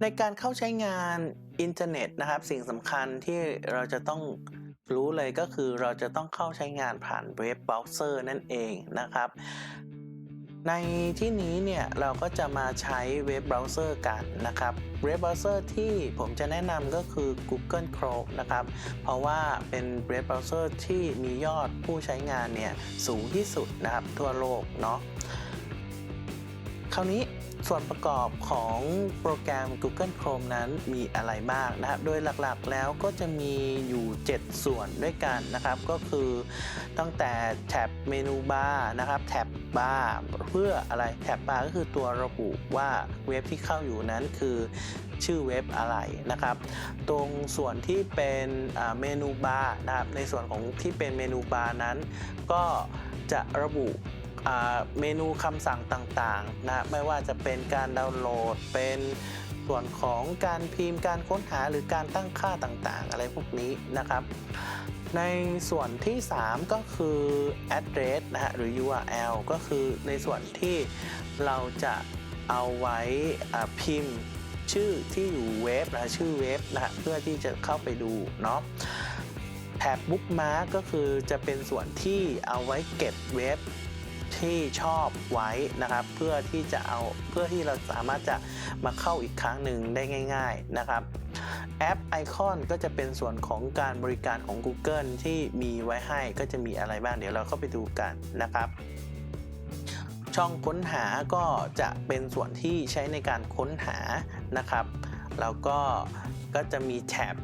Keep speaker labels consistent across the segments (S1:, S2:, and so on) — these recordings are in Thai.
S1: ในการเข้าใช้งานอินเทอร์เน็ตนะครับ สิ่งสำคัญที่เราจะต้องรู้เลยก็คือเราจะต้องเข้าใช้งานผ่านเว็บเบราว์เซอร์นั่นเองนะครับ ในที่นี้เนี่ยเราก็จะมาใช้เว็บเบราว์เซอร์กันนะครับเว็บเบราว์เซอร์ที่ผมจะแนะนำก็คือ Google Chrome นะครับ เพราะว่าเป็นเว็บเบราว์เซอร์ที่มียอดผู้ใช้งานเนี่ยสูงที่สุดนะครับทั่วโลกเนาะ คราวนี้ส่วนประกอบของโปรแกรม Google Chrome นั้นมีอะไรบ้างนะครับ โดยหลักๆแล้วก็จะมีอยู่ 7 ส่วนด้วยกันนะครับ ก็คือตั้งแต่แท็บเมนูบาร์นะครับ แท็บบาร์เพื่ออะไร แท็บบาร์ก็คือตัวระบุว่าเว็บที่เข้าอยู่นั้นคือชื่อเว็บอะไรนะครับ ตรงส่วนที่เป็นเมนูบาร์นะครับ ในส่วนของที่เป็นเมนูบาร์นั้น ก็จะระบุ เมนูคำสั่งต่างๆนะไม่ว่าจะเป็นการดาวน์โหลดเป็นส่วนของการพิมพ์การค้นหาหรือการตั้งค่าต่างๆ อะไรพวกนี้นะครับ ในส่วนที่ 3 ก็คือ address นะฮะหรือ URL ก็คือในส่วนที่เราจะเอาไว้พิมพ์ชื่อที่อยู่เว็บนะชื่อเว็บนะฮะเพื่อที่จะเข้าไปดูเนาะแท็บบุ๊กมาร์กก็คือจะเป็นส่วนที่เอาไว้เก็บเว็บ ที่ชอบไว้นะครับเพื่อที่จะเอาเพื่อที่เราสามารถจะมาเข้าอีกครั้งหนึ่งได้ง่าย ๆนะครับแอปไอคอนก็จะเป็นส่วนของการบริการของ Google ที่มีไว้ให้ก็จะมีอะไรบ้างเดี๋ยวเราเข้าไปดูกันนะครับ ช่องค้นหาก็จะเป็นส่วนที่ใช้ในการค้นหานะครับ แล้วก็ก็จะมีแท็บ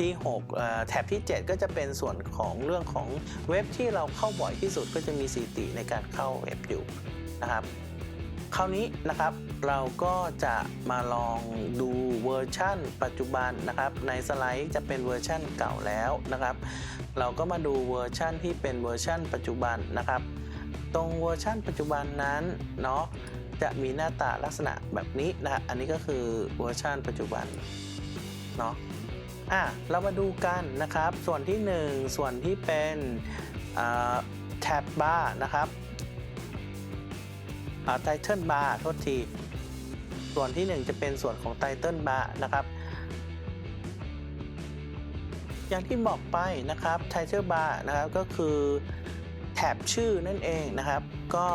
S1: ที่6แท็บที่ 7 ก็จะเป็นส่วนของเรื่องของเว็บที่เราเข้าบ่อยที่สุดก็จะมีสถิติในการเข้าเว็บอยู่นะครับคราวนี้นะครับเราก็จะมาลองดูเวอร์ชั่น ปัจจุบันนะครับในสไลด์จะเป็นเวอร์ชั่นเก่าแล้วนะครับ เราก็มาดูเวอร์ชั่นที่เป็นเวอร์ชั่น ปัจจุบันนะครับ ตรงเวอร์ชั่น ปัจจุบันนั้นเนาะจะมีหน้าตาลักษณะแบบนี้นะฮะอันนี้ก็คือเวอร์ชั่น ปัจจุบันเนาะ อะเรามาดูกันนะครับ ส่วนที่ 1 ส่วนที่เป็นแท็บบาร์นะครับไทเทิลบาร์โทษที ส่วนที่ 1 จะเป็นส่วนของไทเทิลบาร์นะครับ อย่างที่บอกไปนะครับไทเทิลบาร์นะครับก็คือแท็บชื่อนั่นเองนะครับ ก็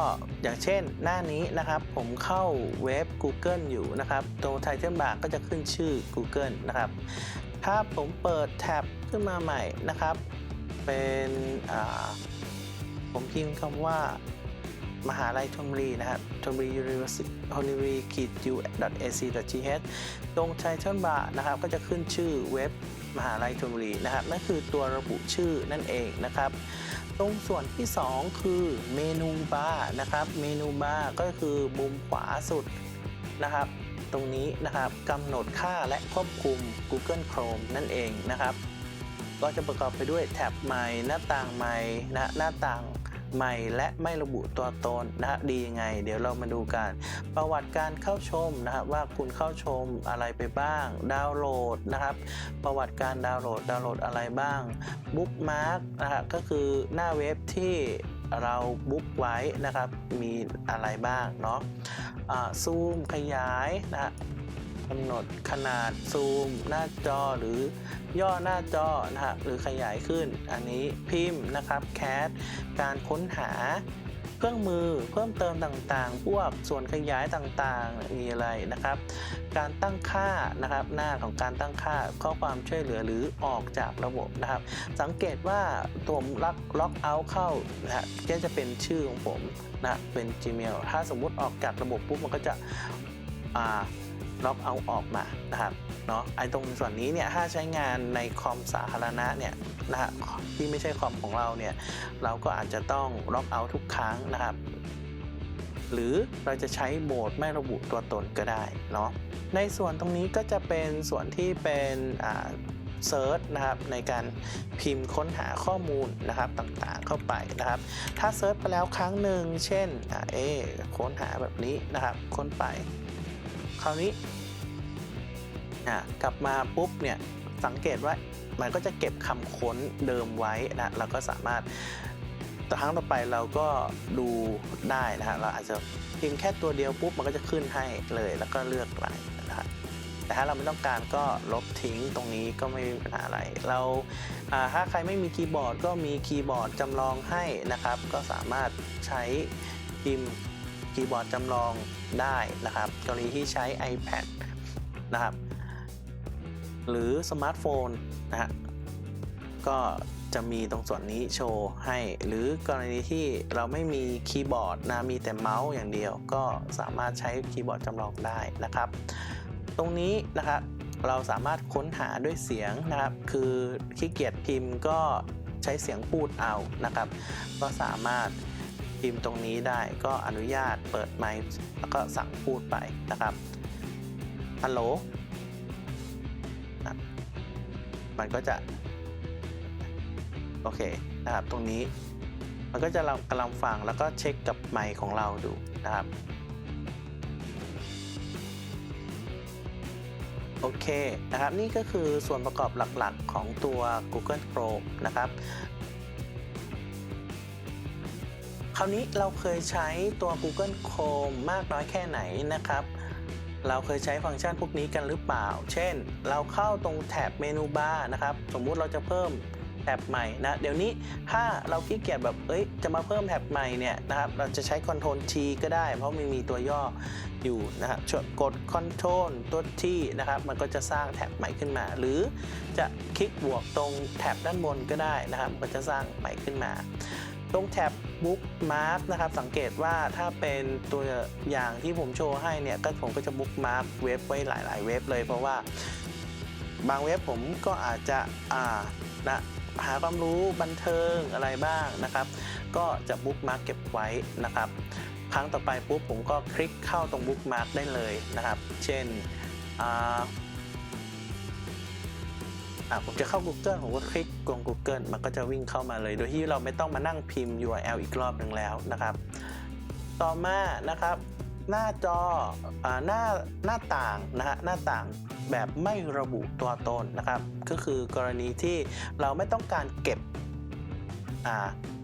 S1: อย่างเช่นหน้านี้นะครับ ผมเข้าเว็บ Google อยู่นะครับ ตรงไทเทิลบาร์ก็จะขึ้นชื่อ Google นะครับ ถ้าผมเปิดแท็บขึ้นมาใหม่นะครับ เป็นผมพิมพ์คำว่ามหาลัยธนบุรีนะครับธนบุรี University ธนบุรี ac th ตรงไทเทิลบาร์นะครับ ก็จะขึ้นชื่อเว็บมหาลัยธนบุรีนะครับ นั่นคือตัวระบุชื่อนั่นเองนะครับ ตรงส่วนที่ 2 คือเมนูบาร์นะครับ เมนูบาร์ก็คือมุมขวาสุดนะครับ ตรงนี้นะครับกำหนดค่าและควบคุม Google Chrome นั่นเองนะครับ ก็จะประกอบไปด้วยแท็บใหม่หน้าต่างใหม่นะหน้าต่างใหม่และไม่ระบุตัวตนนะฮะดียังไง เดี๋ยวเรามาดูกัน ประวัติการเข้าชมนะครับว่าคุณเข้าชมอะไรไปบ้าง ดาวน์โหลดนะครับ ประวัติการดาวน์โหลดดาวน์โหลดอะไรบ้างบุ๊กมาร์กนะครับก็คือหน้าเว็บที่ เราบุ๊กไว้นะครับ มีอะไรบ้างเนาะซูมขยายนะฮะกำหนดขนาดซูมหน้าจอหรือย่อหน้าจอนะฮะหรือขยายขึ้น อันนี้พิมพ์นะครับแคสการค้นหา เครื่องมือเพิ่มเติมต่างๆ พวกส่วนขยายต่างๆ มีอะไรนะครับ การตั้งค่านะครับหน้าของการตั้งค่าข้อความช่วยเหลือหรือออกจากระบบนะครับ สังเกตว่าตัวล็อกล็อกเอาท์เข้านะฮะก็จะเป็นชื่อของผมนะเป็น Gmail ถ้าสมมุติออกจากระบบปุ๊บมันก็จะอ่า ล็อกเอาออกมานะครับเนาะไอ้ตรงส่วนนี้เนี่ยถ้าใช้งานในคอมสาธารณะเนี่ยนะฮะที่ไม่ใช่คอมของเราเนี่ยเราก็อาจจะต้องล็อกเอาทุกครั้งนะครับ หรือเราจะใช้โหมดไม่ระบุตัวตนก็ได้เนาะในส่วนตรงนี้ก็จะเป็นส่วนที่เป็นเซิร์ชนะครับในการพิมพ์ค้นหาข้อมูลนะครับต่างๆเข้าไปนะครับ ถ้าเซิร์ชไปแล้วครั้งหนึ่งเช่นอเอค้นหาแบบนี้นะครับค้นไป คราวนี้กลับมาปุ๊บเนี่ยสังเกตว่ามันก็จะเก็บคำค้นเดิมไว้นะเราก็สามารถแต่ครั้งต่อไปเราก็ดูได้นะฮะเราอาจจะพิมพ์แค่ตัวเดียวปุ๊บมันก็จะขึ้นให้เลยแล้วก็เลือกไปนะครับแต่ถ้าเราไม่ต้องการก็ลบทิ้งตรงนี้ก็ไม่มีปัญหาอะไร เราอ่าถ้าใครไม่มีคีย์บอร์ด ก็มีคีย์บอร์ดจำลองให้นะครับ ก็สามารถใช้พิมพ์ คีย์บอร์ดจำลองได้นะครับกรณีที่ใช้ iPad นะครับ หรือสมาร์ทโฟนนะฮะก็จะมีตรงส่วนนี้โชว์ให้ หรือกรณีที่เราไม่มีคีย์บอร์ดนะมีแต่เมาส์อย่างเดียว ก็สามารถใช้คีย์บอร์ดจำลองได้นะครับ ตรงนี้นะครับเราสามารถค้นหาด้วยเสียงนะครับ คือขี้เกียจพิมพ์ก็ใช้เสียงพูดเอานะครับ ก็สามารถ พิมพ์ตรงนี้ได้ก็อนุญาตเปิดไมค์แล้วก็สั่งพูดไปนะครับฮัลโหลมันก็จะ โอเคนะครับตรงนี้ มันก็จะกำลังฟังแล้วก็เช็คกับไมค์ของเราดูนะครับ โอเคนะครับนี่ก็คือส่วนประกอบหลักๆของตัว Google Chrome นะครับ คราวนี้เราเคยใช้ตัว Google Chrome มากน้อยแค่ไหนนะครับ เราเคยใช้ฟังก์ชันพวกนี้กันหรือเปล่า เช่น เราเข้าตรงแท็บเมนูบาร์นะครับ สมมุติเราจะเพิ่มแท็บใหม่นะ เดี๋ยวนี้ถ้าเราขี้เกียจแบบ เอ้ย จะมาเพิ่มแท็บใหม่เนี่ยนะครับ เราจะใช้ Ctrl T ก็ได้ เพราะมันมีตัวย่ออยู่นะครับชดกด Ctrl ตัว T นะครับ มันก็จะสร้างแท็บใหม่ขึ้นมา หรือจะคลิกบวกตรงแท็บด้านบนก็ได้นะครับ มันจะสร้างใหม่ขึ้นมา ตรงแท็บ Bookmark นะครับสังเกตว่าถ้าเป็นตัวอย่างที่ผมโชว์ให้เนี่ยก็ผมก็จะ Bookmark เว็บไว้หลาย ๆ เว็บเลยเพราะว่า บางเว็บผมก็อาจจะอ่านะหาความรู้บันเทิงอะไรบ้างนะครับ ก็จะ Bookmark เก็บไว้นะครับ ครั้งต่อไปปุ๊บผมก็คลิกเข้าตรง Bookmark ได้เลยนะครับ เช่นอ่า อะผมจะเข้า Google ผมก็คลิกตรง Google มันก็จะวิ่งเข้ามาเลย โดยที่เราไม่ต้องมานั่งพิมพ์ URL อีกรอบหนึ่งแล้วนะครับ ต่อมานะครับ หน้าจออ่าหน้าหน้าต่างนะฮะหน้าต่างแบบไม่ระบุตัวตนนะครับ ก็คือกรณีที่เราไม่ต้องการเก็บอ่า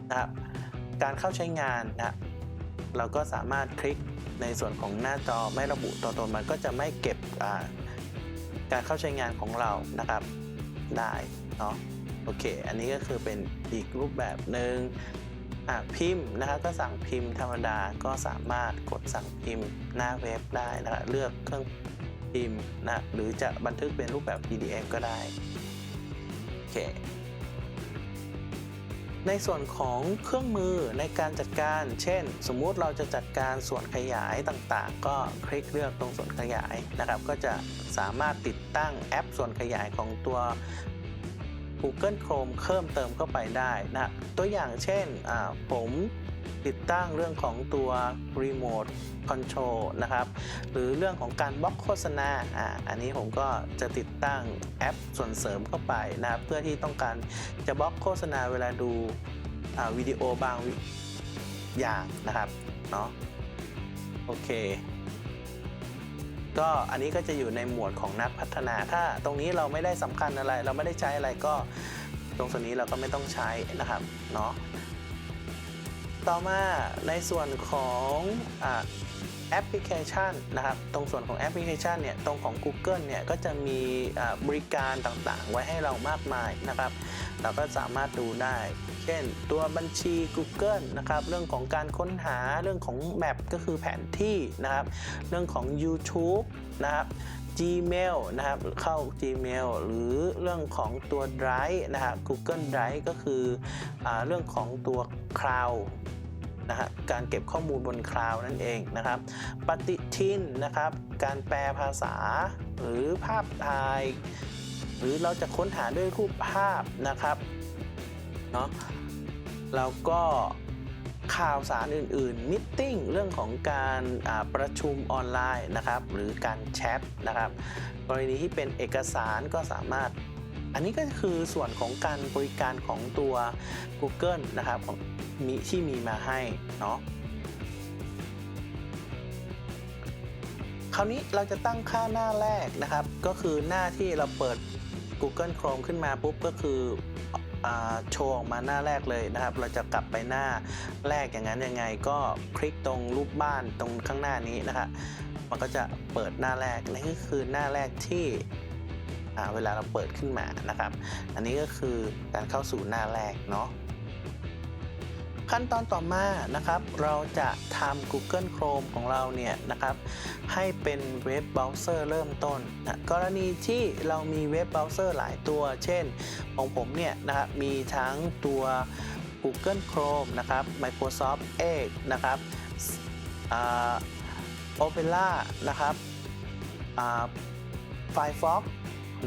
S1: นะครับการเข้าใช้งานนะเราก็สามารถคลิกในส่วนของหน้าจอไม่ระบุตัวตนมันก็จะไม่เก็บอ่าการเข้าใช้งานของเรานะครับ ได้เนาะโอเค อันนี้ก็คือเป็นอีกรูปแบบหนึ่งอะพิมพ์นะครับก็สั่งพิมพ์ธรรมดาก็สามารถกดสั่งพิมพ์หน้าเว็บได้นะคะเลือกเครื่องพิมพ์นะหรือจะบันทึกเป็นรูปแบบ PDF ก็ได้โอเค ในส่วนของเครื่องมือในการจัดการ เช่น สมมุติเราจะจัดการส่วนขยายต่างๆ ก็คลิกเลือกตรงส่วนขยายนะครับ ก็จะสามารถติดตั้งแอปส่วนขยายของตัว Google Chrome เพิ่มเติมเข้าไปได้นะตัวอย่างเช่นผมติดตั้งเรื่องของตัว Remote Control นะครับ หรือเรื่องของการบล็อกโฆษณาอ่าอันนี้ผมก็จะติดตั้งแอปส่วนเสริมเข้าไปนะครับ เพื่อที่ต้องการจะบล็อกโฆษณาเวลาดูวิดีโอบางอย่างนะครับเนาะโอเค ก็อันนี้ก็จะอยู่ในหมวดของนักพัฒนา ถ้าตรงนี้เราไม่ได้สำคัญอะไร เราไม่ได้ใช้อะไรก็ตรงส่วนนี้เราก็ไม่ต้องใช้นะครับเนาะต่อมาในส่วนของอ่า แอปพลิเคชันนะครับ ตรงส่วนของแอปพลิเคชันเนี่ย ตรงของ Google เนี่ย ก็จะมีบริการต่างๆ ไว้ให้เรามากมายนะครับ เราก็สามารถดูได้ เช่น ตัวบัญชี Google นะครับ เรื่องของการค้นหา เรื่องของแมปก็คือแผนที่นะครับ เรื่องของ YouTube นะครับ Gmail นะครับ เข้า Gmail หรือเรื่องของตัว Drive นะครับ Google Drive ก็คืออเรื่องของตัว Cloud นะฮะการเก็บข้อมูลบนคลาวนั่นเองนะครับ ปฏิทินนะครับ การแปลภาษา หรือภาพถ่าย หรือเราจะค้นหาด้วยรูปภาพนะครับเนาะแล้วก็ข่าวสารอื่นๆมิ팅เรื่องของการประชุมออนไลน์นะครับ หรือการแชทนะครับ กรณีที่เป็นเอกสารก็สามารถ อันนี้ก็คือส่วนของการบริการของตัว Google นะครับของมีที่มีมาให้เนาะคราวนี้เราจะตั้งค่าหน้าแรกนะครับ ก็คือหน้าที่เราเปิด Google Chrome ขึ้นมาปุ๊บก็คือโชว์ออกมาหน้าแรกเลยนะครับ เราจะกลับไปหน้าแรกอย่างนั้นยังไง ก็คลิกตรงรูปบ้านตรงข้างหน้านี้นะครับมันก็จะเปิดหน้าแรกนี่ก็คือหน้าแรกที่ เวลาเราเปิดขึ้นมานะครับ อันนี้ก็คือการเข้าสู่หน้าแรกเนาะขั้นตอนต่อมานะครับ เราจะทำ Google Chrome ของเราเนี่ยนะครับ ให้เป็นเว็บเบราว์เซอร์เริ่มต้นนะกรณีที่เรามีเว็บเบราว์เซอร์หลายตัว เช่น ของผมเนี่ยนะครับมีทั้งตัว Google Chrome นะครับ Microsoft Edge นะครับอ่า Opera นะครับ Firefox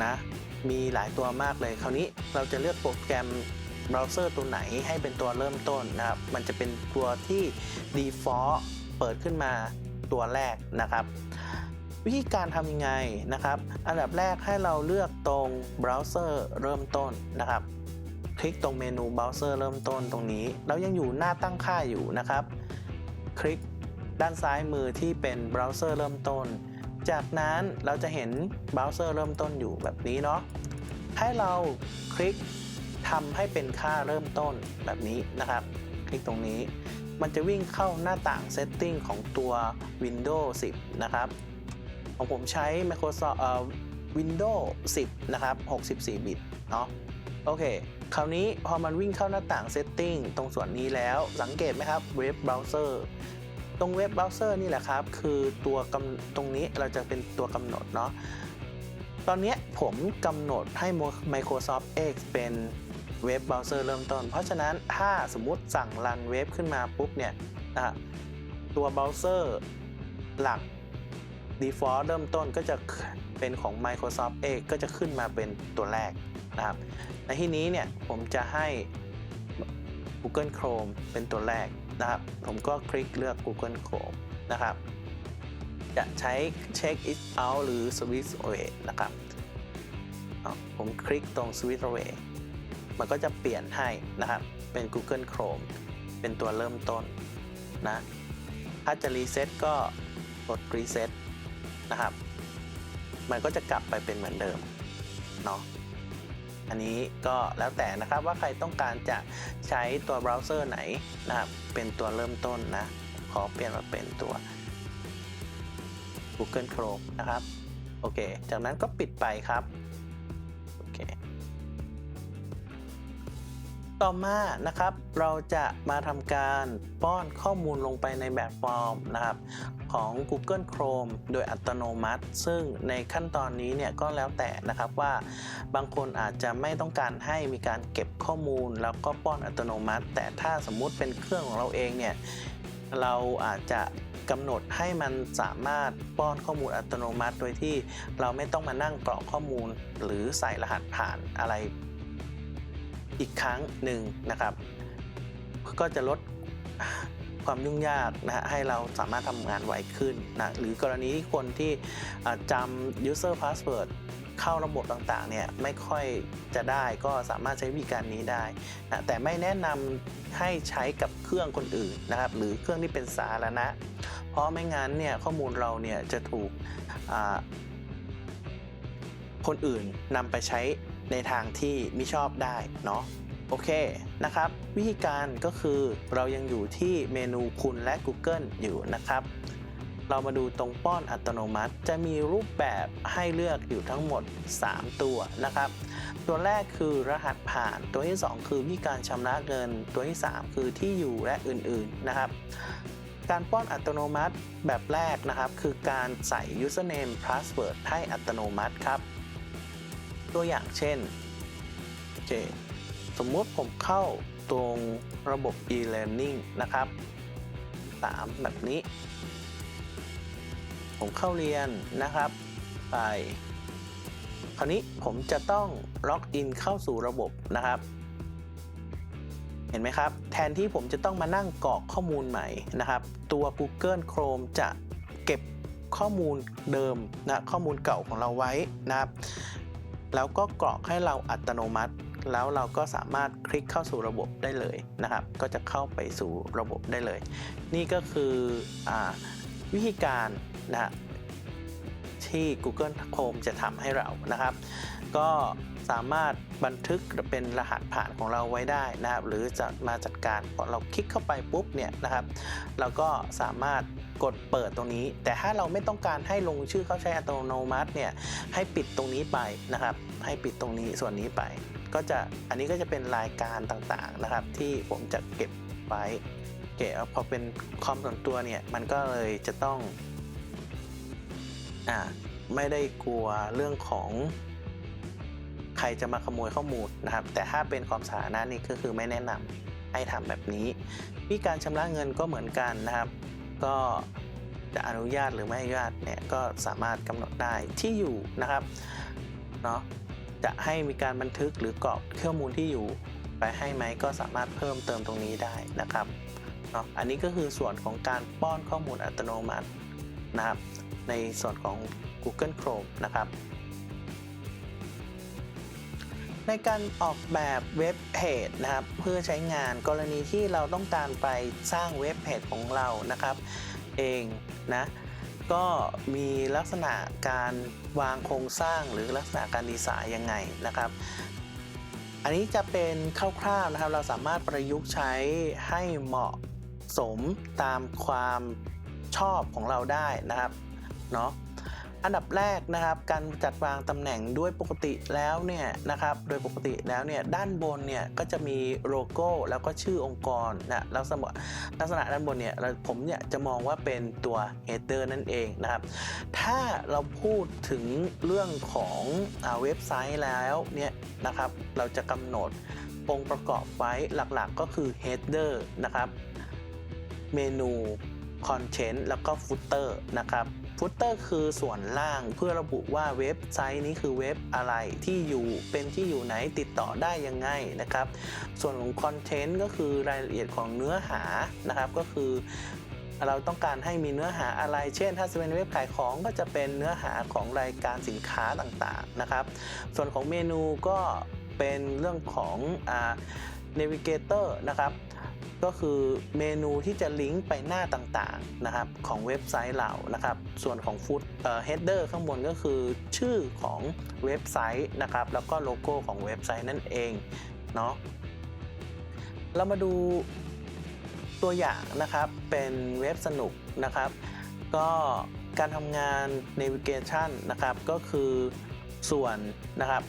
S1: นะ มีหลายตัวมากเลย คราวนี้เราจะเลือกโปรแกรมเบราว์เซอร์ตัวไหนให้เป็นตัวเริ่มต้นนะครับ มันจะเป็นตัวที่ default เปิดขึ้นมาตัวแรกนะครับ วิธีการทำยังไงนะครับ อันดับแรกให้เราเลือกตรงเบราว์เซอร์เริ่มต้นนะครับ คลิกตรงเมนูเบราว์เซอร์เริ่มต้นตรงนี้ เรายังอยู่หน้าตั้งค่าอยู่นะครับ คลิกด้านซ้ายมือที่เป็นเบราว์เซอร์เริ่มต้น จากนั้นเราจะเห็นเบราว์เซอร์เริ่มต้นอยู่แบบนี้เนาะให้เราคลิกทำให้เป็นค่าเริ่มต้นแบบนี้นะครับ คลิกตรงนี้ มันจะวิ่งเข้าหน้าต่าง Setting ของตัว Windows 10 นะครับ ของผมใช้ Microsoft เอ่อ Windows 10 นะครับ 64 บิต เนาะโอเค คราวนี้พอมันวิ่งเข้าหน้าต่าง Setting ตรงส่วนนี้แล้ว สังเกตไหมครับเว็ ตรงเว็บเบราว์เซอร์นี่แหละครับ คือตัวกำตรงนี้เราจะเป็นตัวกำหนดเนาะตอนนี้ผมกำหนดให้ Microsoft Edge เป็นเว็บเบราว์เซอร์เริ่มต้น เพราะฉะนั้นถ้าสมมุติสั่งรันเว็บขึ้นมาปุ๊บเนี่ยนะตัวเบราว์เซอร์หลัก default เริ่มต้นก็จะเป็นของ Microsoft Edge ก็จะขึ้นมาเป็นตัวแรกนะครับในที่นี้เนี่ยผมจะให้ Google Chrome เป็นตัวแรก นะครับ ผมก็คลิกเลือก Google Chrome นะครับ จะใช้ check it out หรือ switch away นะครับ ผมคลิกตรง switch away มันก็จะเปลี่ยนให้นะครับ เป็น Google Chrome เป็นตัวเริ่มต้นนะ ถ้าจะรีเซ็ตก็กดรีเซ็ตนะครับ มันก็จะกลับไปเป็นเหมือนเดิมเนาะ อันนี้ก็แล้วแต่นะครับว่าใครต้องการจะใช้ตัวเบราว์เซอร์ไหนนะครับเป็นตัวเริ่มต้นนะ ขอเปลี่ยนมาเป็นตัว Google Chrome นะครับ โอเค จากนั้นก็ปิดไปครับ โอเค ต่อมานะครับ เราจะมาทำการป้อนข้อมูลลงไปในแบบฟอร์มนะครับ ของ Google Chrome โดยอัตโนมัติ ซึ่งในขั้นตอนนี้เนี่ยก็แล้วแต่นะครับว่าบางคนอาจจะไม่ต้องการให้มีการเก็บข้อมูล แล้วก็ป้อนอัตโนมัติ แต่ถ้าสมมุติเป็นเครื่องของเราเองเนี่ยเราอาจจะกำหนดให้มันสามารถป้อนข้อมูลอัตโนมัติ โดยที่เราไม่ต้องมานั่งกรอกข้อมูล หรือใส่รหัสผ่านอะไรอีกครั้งหนึ่งนะครับ ก็จะลด ความยุ่งยากนะฮะให้เราสามารถทำงานไวขึ้นนะหรือกรณีที่คนที่จำ user password เข้าระบบต่างๆเนี่ยไม่ค่อยจะได้ก็สามารถใช้วิธีการนี้ได้นะแต่ไม่แนะนำให้ใช้กับเครื่องคนอื่นนะครับ หรือเครื่องที่เป็นสาธารณะ เพราะไม่งั้นเนี่ยข้อมูลเราเนี่ยจะถูกคนอื่นนำไปใช้ในทางที่ไม่ชอบได้เนาะ โอเคนะครับ วิธีการก็คือเรายังอยู่ที่เมนูคุณและ Google อยู่นะครับ เรามาดูตรงป้อนอัตโนมัติ จะมีรูปแบบให้เลือกอยู่ทั้งหมด 3 ตัวนะครับ ตัวแรกคือรหัสผ่านตัวที่ 2 คือวิธีการชำระเงิน ตัวที่ 3 คือที่อยู่และอื่นๆนะครับการป้อนอัตโนมัติแบบแรกนะครับ คือการใส่ username password ให้อัตโนมัติครับ ตัวอย่างเช่นโอเค สมมุติผมเข้าตรงระบบ e-learning นะครับ 3 แบบนี้ ผมเข้าเรียนนะครับ ไปคราวนี้ผมจะต้องล็อกอินเข้าสู่ระบบนะครับ เห็นไหมครับ แทนที่ผมจะต้องมานั่งกรอกข้อมูลใหม่นะครับ ตัว Google Chrome จะเก็บข้อมูลเดิมนะข้อมูลเก่าของเราไว้นะครับ แล้วก็กรอกให้เราอัตโนมัติ แล้วเราก็สามารถคลิกเข้าสู่ระบบได้เลยนะครับ ก็จะเข้าไปสู่ระบบได้เลย นี่ก็คืออวิธีการนะฮะที่ Google Chrome จะทำให้เรานะครับ ก็สามารถบันทึกเป็นรหัสผ่านของเราไว้ได้นะครับ หรือจะมาจัดการพอเราคลิกเข้าไปปุ๊บเนี่ยนะครับ เราก็สามารถกดเปิดตรงนี้ แต่ถ้าเราไม่ต้องการให้ลงชื่อเข้าใช้อัตโนมัติเนี่ยให้ปิดตรงนี้ไปนะครับ ให้ปิดตรงนี้ส่วนนี้ไป ก็จะอันนี้ก็จะเป็นรายการต่างๆนะครับ ที่ผมจะเก็บไว้เก็บพอเป็นคอมส่วนตัวเนี่ยมันก็เลยจะต้องอ่าไม่ได้กลัวเรื่องของใครจะมาขโมยข้อมูลนะครับ แต่ถ้าเป็นความสาธารณะนี่ก็คือไม่แนะนำให้ทำแบบนี้วิธีการชำระเงินก็เหมือนกันนะครับ ก็จะอนุญาตหรือไม่อนุญาตเนี่ยก็สามารถกำหนดได้ที่อยู่นะครับเนาะ จะให้มีการบันทึกหรือกรอกข้อมูลที่อยู่ไปให้ไหมก็สามารถเพิ่มเติมตรงนี้ได้นะครับเนาะอันนี้ก็คือส่วนของการป้อนข้อมูลอัตโนมัตินะครับ ในส่วนของ Google Chrome นะครับ ในการออกแบบเว็บเพจนะครับ เพื่อใช้งานกรณีที่เราต้องการไปสร้างเว็บเพจของเรานะครับ เองนะ ก็มีลักษณะการวางโครงสร้างหรือลักษณะการดีไซน์ยังไงนะครับ อันนี้จะเป็นคร่าวๆนะครับ เราสามารถประยุกต์ใช้ให้เหมาะสมตามความชอบของเราได้นะครับเนาะ อันดับแรกนะครับการจัดวางตำแหน่งด้วยปกติแล้วเนี่ยนะครับโดยปกติแล้วเนี่ยด้านบนเนี่ยก็จะมีโลโก้แล้วก็ชื่อองค์กรนะลักษณะลักษณะด้านบนเนี่ยเราผมเนี่ยจะมองว่าเป็นตัว header นั่นเองนะครับถ้าเราพูดถึงเรื่องของอเว็บไซต์แล้วเนี่ยนะครับเราจะกำหนดองค์ประกอบไว้หลักๆก็คือ header นะครับเมนู content แล้วก็ footer นะครับ footer คือส่วนล่างเพื่อระบุว่าเว็บไซต์นี้คือเว็บอะไรที่อยู่เป็นที่อยู่ไหนติดต่อได้ยังไงนะครับ ส่วนของ content ก็คือรายละเอียดของเนื้อหานะครับก็คือเราต้องการให้มีเนื้อหาอะไร เช่น ถ้าจะเป็นเว็บขายของก็จะเป็นเนื้อหาของรายการสินค้าต่างๆนะครับ ส่วนของเมนูก็เป็นเรื่องของ navigator นะครับ ก็คือเมนูที่จะลิงก์ไปหน้าต่างๆนะครับของเว็บไซต์เรานะครับ ส่วนของฟุตเอ่อ header ข้างบนก็คือชื่อของเว็บไซต์นะครับแล้วก็โลโก้ของเว็บไซต์นั่นเองเนาะเรามาดูตัวอย่างนะครับเป็นเว็บสนุกนะครับ ก็การทำงาน navigation นะครับก็คือส่วนนะครับ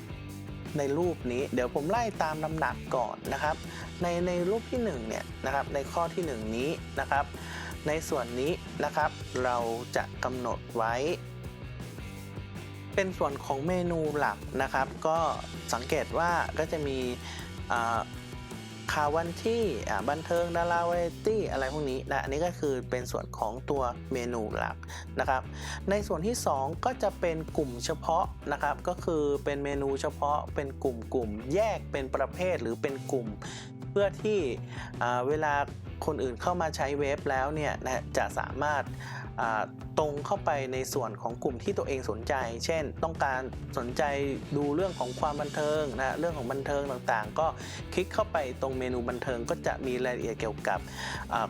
S1: ในรูปนี้ เดี๋ยวผมไล่ตามลำดับก่อนนะครับ ในในรูปที่1เนี่ยนะครับในข้อที่ 1 นี้นะครับ ในส่วนนี้นะครับเราจะกำหนดไว้ เป็นส่วนของเมนูหลักนะครับ ก็สังเกตว่าก็จะมีอ ข่าววันที่บันเทิงดาราวาไรตี้อะไรพวกนี้นะอันนี้ก็คือเป็นส่วนของตัวเมนูหลักนะครับ ในส่วนที่ 2 ก็จะเป็นกลุ่มเฉพาะนะครับ ก็คือเป็นเมนูเฉพาะเป็นกลุ่มกลุ่มแยกเป็นประเภทหรือเป็นกลุ่ม เพื่อที่เวลาคนอื่นเข้ามาใช้เว็บแล้วเนี่ยนะจะสามารถ ตรงเข้าไปในส่วนของกลุ่มที่ตัวเองสนใจ เช่น ต้องการสนใจดูเรื่องของความบันเทิงนะเรื่องของบันเทิงต่างๆ ก็คลิกเข้าไปตรงเมนูบันเทิงก็จะมีรายละเอียดเกี่ยวกับ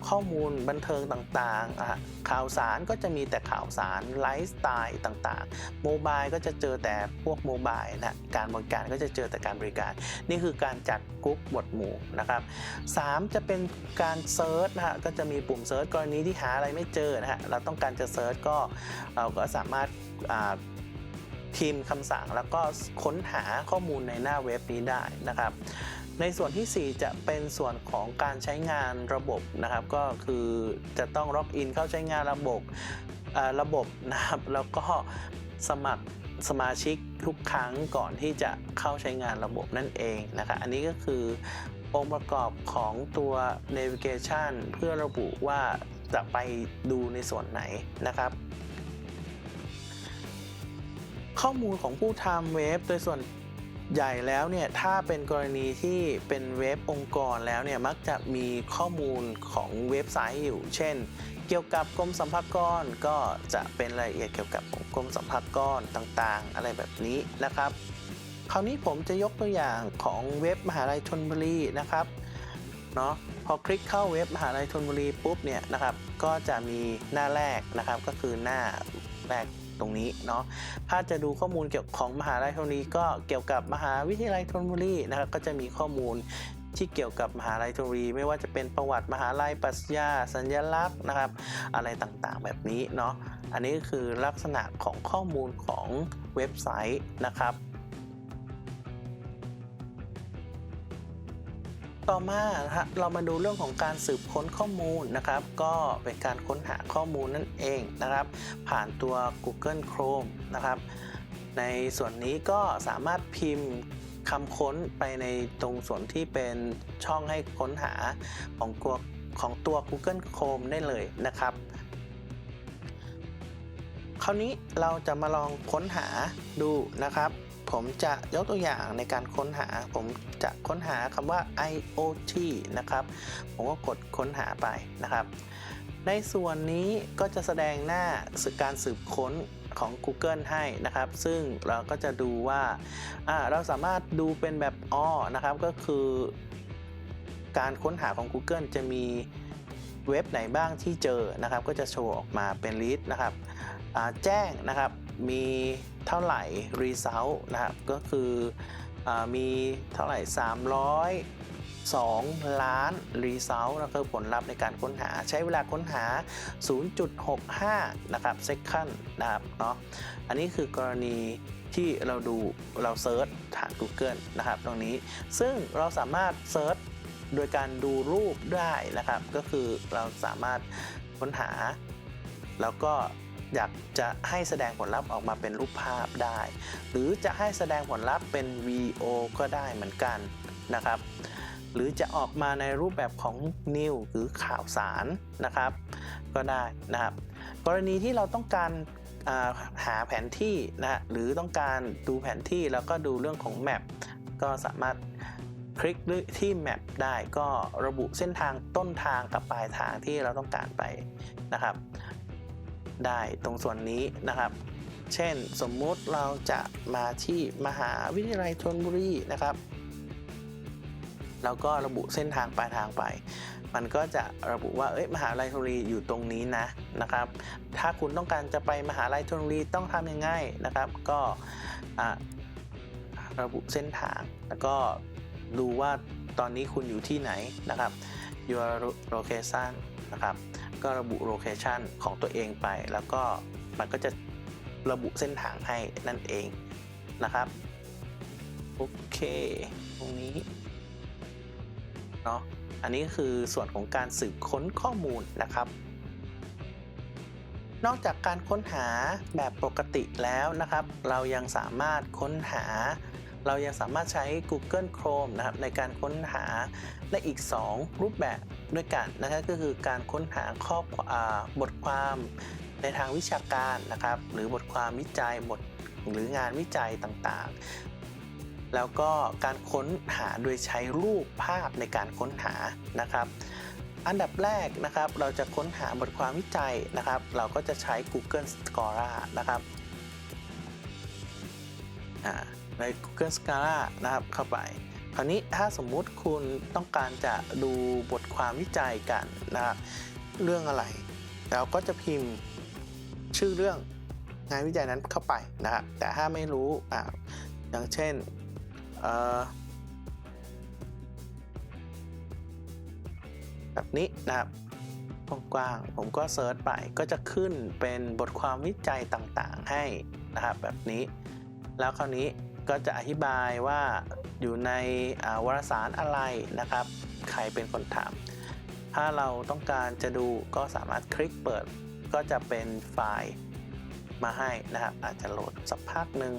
S1: ข้อมูลบันเทิงต่างๆ ข่าวสารก็จะมีแต่ข่าวสารไลฟ์สไตล์ต่างๆโมบายก็จะเจอแต่พวกโมบายนะการบริการก็จะเจอแต่การบริการ นี่คือการจัดกรุ๊ปหมวดหมู่นะครับ 3 จะเป็นการเซิร์ชนะฮะก็จะมีปุ่มเซิร์ชกรณีที่หาอะไรไม่เจอนะฮะเราต้องการจะเซิร์ชก็เราก็สามารถพิมพ์คำสั่งแล้วก็ค้นหาข้อมูลในหน้าเว็บนี้ได้นะครับ ในส่วนทีสี่ 4 จะเป็นส่วนของการใช้งานระบบนะครับ ก็คือจะต้องล็อกอินเข้าใช้งานระบบระบบนะครับ แล้วก็สมัครสมาชิกทุกครั้งก่อนที่จะเข้าใช้งานระบบนั่นเองนะครับอันนี้ก็คือองค์ประกอบของตัว navigation เพื่อระบุว่า จะไปดูในส่วนไหนนะครับ ข้อมูลของผู้ทำเว็บโดยส่วนใหญ่แล้วเนี่ยถ้าเป็นกรณีที่เป็นเว็บองค์กรแล้วเนี่ยมักจะมีข้อมูลของเว็บไซต์อยู่ เช่น เกี่ยวกับกรมสัมภากรก็จะเป็นรายละเอียดเกี่ยวกับกรมสัมภากรต่างๆ อะไรแบบนี้นะครับ คราวนี้ผมจะยกตัวอย่างของเว็บมหาลัยธนบุรีนะครับเนาะ พอคลิกเข้าเว็บมหาลัยธนบุรีปุ๊บเนี่ยนะครับ ก็จะมีหน้าแรกนะครับ ก็คือหน้าแรกตรงนี้เนาะ ถ้าจะดูข้อมูลเกี่ยวของมหาลัยธนบุรีก็เกี่ยวกับมหาวิทยาลัยธนบุรีนะครับ ก็จะมีข้อมูลที่เกี่ยวกับมหาลัยธนบุรี ไม่ว่าจะเป็นประวัติมหาลัยปรัชญาสัญลักษณ์นะครับ อะไรต่างๆแบบนี้เนาะ อันนี้ก็คือลักษณะของข้อมูลของเว็บไซต์นะครับ ต่อมาฮะเรามาดูเรื่องของการสืบค้นข้อมูลนะครับ ก็เป็นการค้นหาข้อมูลนั่นเองนะครับ ผ่านตัว Google Chrome นะครับ ในส่วนนี้ก็สามารถพิมพ์คำค้นไปในตรงส่วนที่เป็นช่องให้ค้นหาของตัวของตัว Google Chrome ได้เลยนะครับ คราวนี้เราจะมาลองค้นหาดูนะครับ ผมจะยกตัวอย่างในการค้นหา ผมจะค้นหาคำว่า IoT นะครับ ผมก็กดค้นหาไปนะครับ ในส่วนนี้ก็จะแสดงหน้าการสืบค้นของ Google ให้นะครับ ซึ่งเราก็จะดูว่าเราสามารถดูเป็นแบบอ้อนะครับ ก็คือ การค้นหาของ Google จะมีเว็บไหนบ้างที่เจอนะครับ ก็จะโชว์ออกมาเป็นลิสต์นะครับแจ้งนะครับมี เท่าไหร่ result นะครับ ก็คืออมีเท่าไหร่ 302 ล้าน result แล้วก็ผลลัพธ์ในการค้นหา ใช้เวลาค้นหา 0.65 นะครับ second นะครับเนาะ อันนี้คือกรณีที่เราดูเราเซิร์ชทาง Google นะครับ ตรงนี้ ซึ่งเราสามารถเซิร์ชโดยการดูรูปได้นะครับ ก็คือเราสามารถค้นหา แล้วก็ อยากจะให้แสดงผลลัพธ์ออกมาเป็นรูปภาพได้ หรือจะให้แสดงผลลัพธ์เป็น VO ก็ได้เหมือนกันนะครับ หรือจะออกมาในรูปแบบของ New หรือข่าวสารนะครับ ก็ได้นะครับ กรณีที่เราต้องการาหาแผนที่นะหรือต้องการดูแผนที่แล้วก็ดูเรื่องของแมปก็สามารถคลิกที่แมปได้ก็ระบุเส้นทางต้นทางกับปลายทางที่เราต้องการไปนะครับ ได้ตรงส่วนนี้นะครับ เช่นสมมุติเราจะมาที่มหาวิทยาลัยธนบุรีนะครับ แล้วก็ระบุเส้นทางปลายทางไป มันก็จะระบุว่าเอ้ยมหาลัยธนบุรีอยู่ตรงนี้นะนะครับ ถ้าคุณต้องการจะไปมหาลัยธนบุรีต้องทำยังไงนะครับ ก็ระบุเส้นทางแล้วก็ดูว่าตอนนี้คุณอยู่ที่ไหนนะครับ your location นะครับ ก็ระบุโลเคชันของตัวเองไป แล้วก็มันก็จะระบุเส้นทางให้นั่นเองนะครับ โอเคตรงนี้เนาะอันนี้คือส่วนของการสืบค้นข้อมูลนะครับ นอกจากการค้นหาแบบปกติแล้วนะครับ เรายังสามารถค้นหา เรายังสามารถใช้ Google Chrome นะครับในการค้นหาได้อีก 2 รูปแบบ ด้วยกันนะครับก็คือการค้นหาข้ออบทความในทางวิชาการนะครับหรือบทความวิจัยบทหรืองานวิจัยต่างๆ แล้วก็การค้นหาโดยใช้รูปภาพในการค้นหานะครับ อันดับแรกนะครับเราจะค้นหาบทความวิจัยนะครับ เราก็จะใช้ Google Scholar นะครับใน Google Scholar นะครับเข้าไป คราวนี้ถ้าสมมุติคุณต้องการจะดูบทความวิจัยกันนะครับเรื่องอะไรเราก็จะพิมพ์ชื่อเรื่องงานวิจัยนั้นเข้าไปนะครับแต่ถ้าไม่รู้อ่าอย่างเช่นเออแบบนี้นะครับกว้างๆผมก็เซิร์ชไปก็จะขึ้นเป็นบทความวิจัยต่างๆให้นะครับแบบนี้ แล้วคราวนี้ก็จะอธิบายว่า อยู่ในวารสารอะไรนะครับ ใครเป็นคนทำถ้าเราต้องการจะดูก็สามารถคลิกเปิดก็จะเป็นไฟล์มาให้นะครับ อาจจะโหลดสักพักหนึ่ง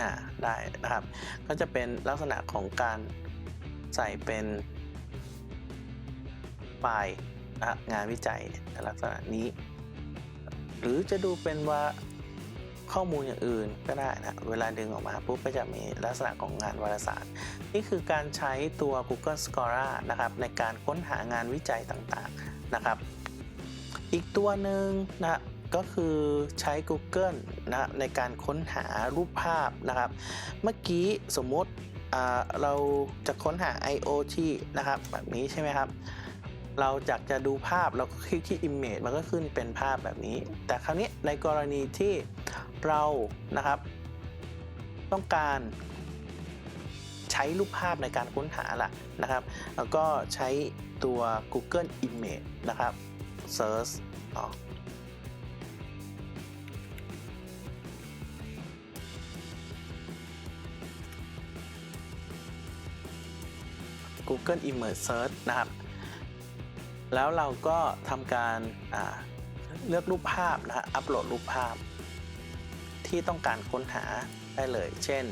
S1: อ่าได้นะครับ ก็จะเป็นลักษณะของการใส่เป็นไฟล์งานวิจัยลักษณะนี้ หรือจะดูเป็นว่า ข้อมูลอย่างอื่นก็ได้นะ เวลาดึงออกมาปุ๊บก็จะมีลักษณะของงานวารสาร นี่คือการใช้ตัว Google Scholar นะครับในการค้นหางานวิจัยต่างๆนะครับ อีกตัวหนึ่งนะก็คือใช้ Google นะในการค้นหารูปภาพนะครับ เมื่อกี้สมมติเราจะค้นหา IoT นะครับ แบบนี้ใช่ไหมครับ เราจากจะดูภาพเราก็คลิกที่ Image มันก็ขึ้นเป็นภาพแบบนี้ แต่คราวนี้ในกรณีที่ เรานะครับ ต้องการใช้รูปภาพในการค้นหาล่ะนะครับ แล้วก็ใช้ตัว Google Image นะครับ Search Google Image Search นะครับ แล้วเราก็ทำการเลือกรูปภาพนะฮะอัปโหลดรูปภาพ ที่ต้องการค้นหาได้เลย เช่น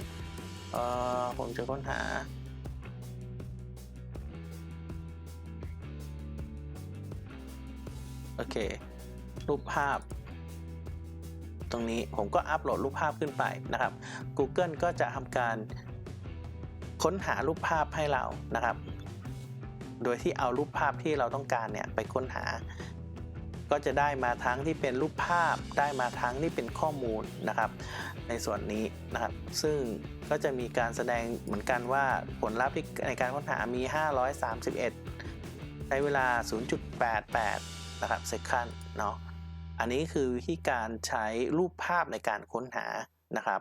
S1: ผมจะค้นหา โอเค รูปภาพ ตรงนี้ผมก็อัปโหลดรูปภาพขึ้นไปนะครับ Google ก็จะทำการค้นหารูปภาพให้เรานะครับ โดยที่เอารูปภาพที่เราต้องการเนี่ยไปค้นหา ก็จะได้มาทั้งที่เป็นรูปภาพ ได้มาทั้งที่เป็นข้อมูลนะครับ ในส่วนนี้นะครับ ซึ่งก็จะมีการแสดงเหมือนกันว่าผลลัพธ์ที่ในการค้นหามี 531 ใช้เวลา 0.88 นะครับเซคันเนาะ อันนี้คือวิธีการใช้รูปภาพในการค้นหานะครับ